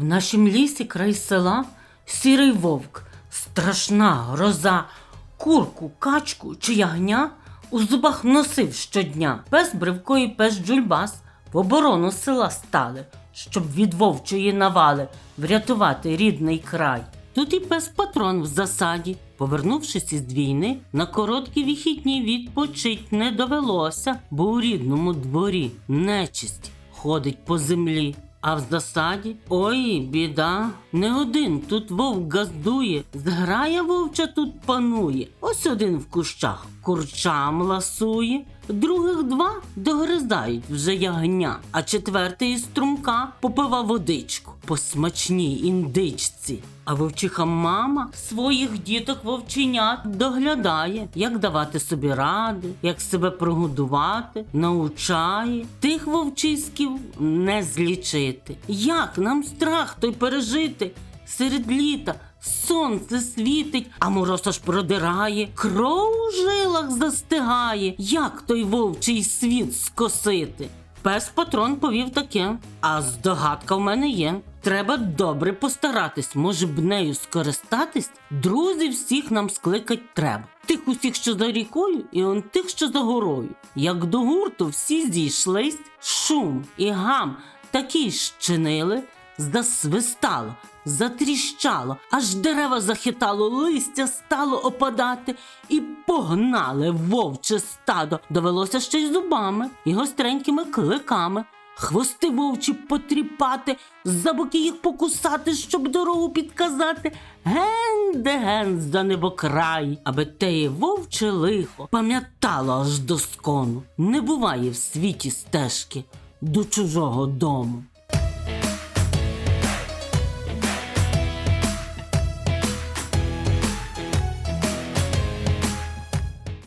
В нашім лісі край села сірий вовк, страшна гроза, курку, качку чи ягня у зубах носив щодня. Пес Бривко і пес Джульбас в оборону села стали, щоб від вовчої навали врятувати рідний край. Тут і пес патрон в засаді, повернувшись із війни, на короткі вихідні відпочить не довелося, бо у рідному дворі нечисть ходить по землі. А в засаді? Ой, біда, не один тут вовк газдує, зграя вовча тут панує. Ось один в кущах курчам ласує, других два догризають вже ягня, а четвертий із струмка попива водичку по смачній індичці. А вовчиха мама своїх діток вовченят доглядає, як давати собі ради, як себе прогодувати, научає. Тих вовчиськів не злічити. Як нам страх той пережити серед літа? Сонце світить, а мороз аж продирає, кров у жилах застигає. Як той вовчий світ скосити? Пес патрон повів таке, а здогадка в мене є. Треба добре постаратись, може б нею скористатись. Друзів всіх нам скликать треба. Тих усіх, що за рікою, і он тих, що за горою. Як до гурту всі зійшлись, шум і гам такі щинили, засвистало, затріщало, аж дерева захитало, листя стало опадати, і погнали вовче стадо. Довелося ще й зубами і гостренькими кликами. Хвости вовчі потріпати, за боки їх покусати, щоб дорогу підказати. Ген де ген за небокрай, аби теє вовче лихо пам'ятало аж до скону. Не буває в світі стежки до чужого дому.